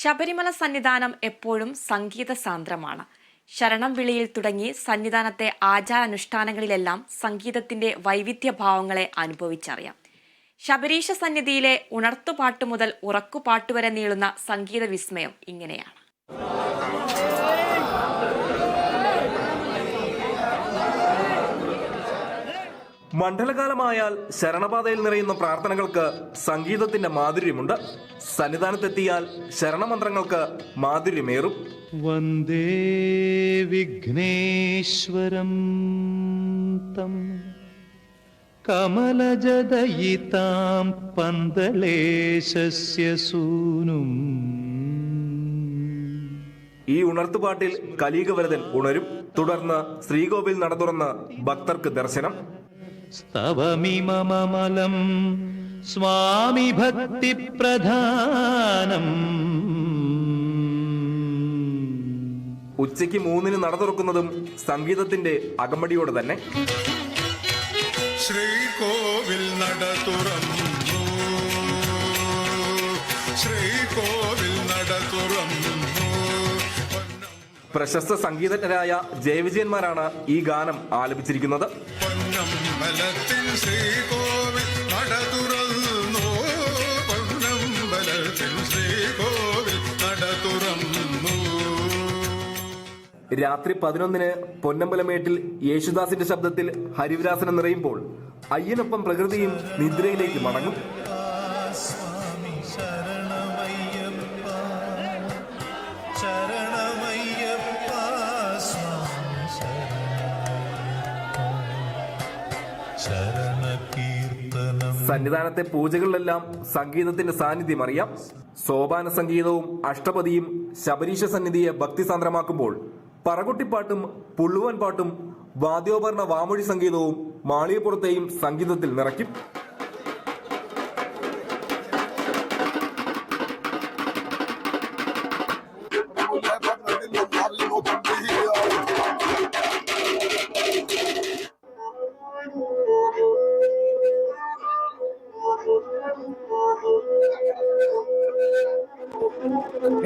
ശബരിമല സന്നിധാനം എപ്പോഴും സംഗീത സാന്ദ്രമാണ് ശരണം വിളിയിൽ തുടങ്ങി സന്നിധാനത്തെ ആചാരാനുഷ്ഠാനങ്ങളിലെല്ലാം സംഗീതത്തിന്റെ വൈവിധ്യഭാവങ്ങളെ അനുഭവിച്ചറിയാം. ശബരീശ സന്നിധിയിലെ ഉണർത്തുപാട്ട് മുതൽ ഉറക്കുപാട്ട് വരെ നീളുന്ന സംഗീത വിസ്മയം ഇങ്ങനെയാണ്. മണ്ഡലകാലമായാൽ ശരണപാതയിൽ നിറയുന്ന പ്രാർത്ഥനകൾക്ക് സംഗീതത്തിന്റെ മാധുര്യമുണ്ട്. സന്നിധാനത്തെത്തിയാൽ ശരണമന്ത്രങ്ങൾക്ക് മാധുര്യമേറും. വന്ദേ വിഘ്നേശ്വരം തം. കമലജദയിതാം പന്തളേശസ്യ സൂനും ഈ ഉണർത്തുപാട്ടിൽ കലീകവരതൻ ഉണരും. തുടർന്ന് ശ്രീകോവിൽ നട തുറന്ന് ഭക്തർക്ക് ദർശനം. സ്തവമിമമലം സ്വാമി ഭക്തിപ്രധാനം ഉച്ചയ്ക്ക് മൂന്നിന് നട തുറക്കുന്നതും സംഗീതത്തിന്റെ അകമ്പടിയോടെ തന്നെ. ശ്രീകോവിൽ നട തുറന്നു. ശ്രീകോവിൽ നട തുറന്നു. പ്രശസ്ത സംഗീതജ്ഞരായ ജയവിജയന്മാരാണ് ഈ ഗാനം ആലപിച്ചിരിക്കുന്നത്. പൊന്നമ്പലത്തിൽ ശ്രീകോവിൽ നട തുറന്നു പൊന്നമ്പലത്തിൽ ശ്രീകോവിൽ നട തുറന്നു രാത്രി പതിനൊന്നിന് പൊന്നമ്പലമേട്ടിൽ യേശുദാസിന്റെ ശബ്ദത്തിൽ ഹരിവിലാസനം നിറയുമ്പോൾ അയ്യനൊപ്പം പ്രകൃതിയും നിദ്രയിലേക്ക് മടങ്ങും. സന്നിധാനത്തെ പൂജകളിലെല്ലാം സംഗീതത്തിന്റെ സാന്നിധ്യം അറിയാം. സോപാന സംഗീതവും അഷ്ടപതിയും ശബരീശ സന്നിധിയെ ഭക്തിസാന്ദ്രമാക്കുമ്പോൾ പറകുട്ടിപ്പാട്ടും പുള്ളുവൻ പാട്ടും വാദ്യോപകരണ വാമൊഴി സംഗീതവും മാളികപ്പുറത്തെയും സംഗീതത്തിൽ നിറയ്ക്കും.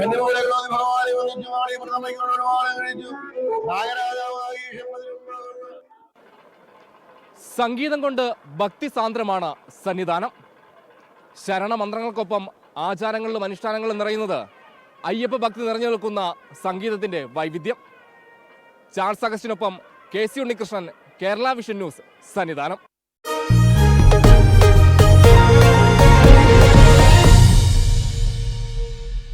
എന്റെ പോലെ ഭഗവാനെ വന്നിച്ചു മാളി പ്രഥമയ്ക്കുള്ള ഒരുപാട് കഴിച്ചു. സംഗീതം കൊണ്ട് ഭക്തിസാന്ദ്രമാണ് സന്നിധാനം. ശരണമന്ത്രങ്ങൾക്കൊപ്പം ആചാരങ്ങളിലും അനുഷ്ഠാനങ്ങളിലും നിറയുന്നത് അയ്യപ്പ ഭക്തി നിറഞ്ഞു നിൽക്കുന്ന സംഗീതത്തിന്റെ വൈവിധ്യം. Charles അഗസ്റ്റിനൊപ്പം K C Unnikrishnan Kerala vision news Sannidhanam.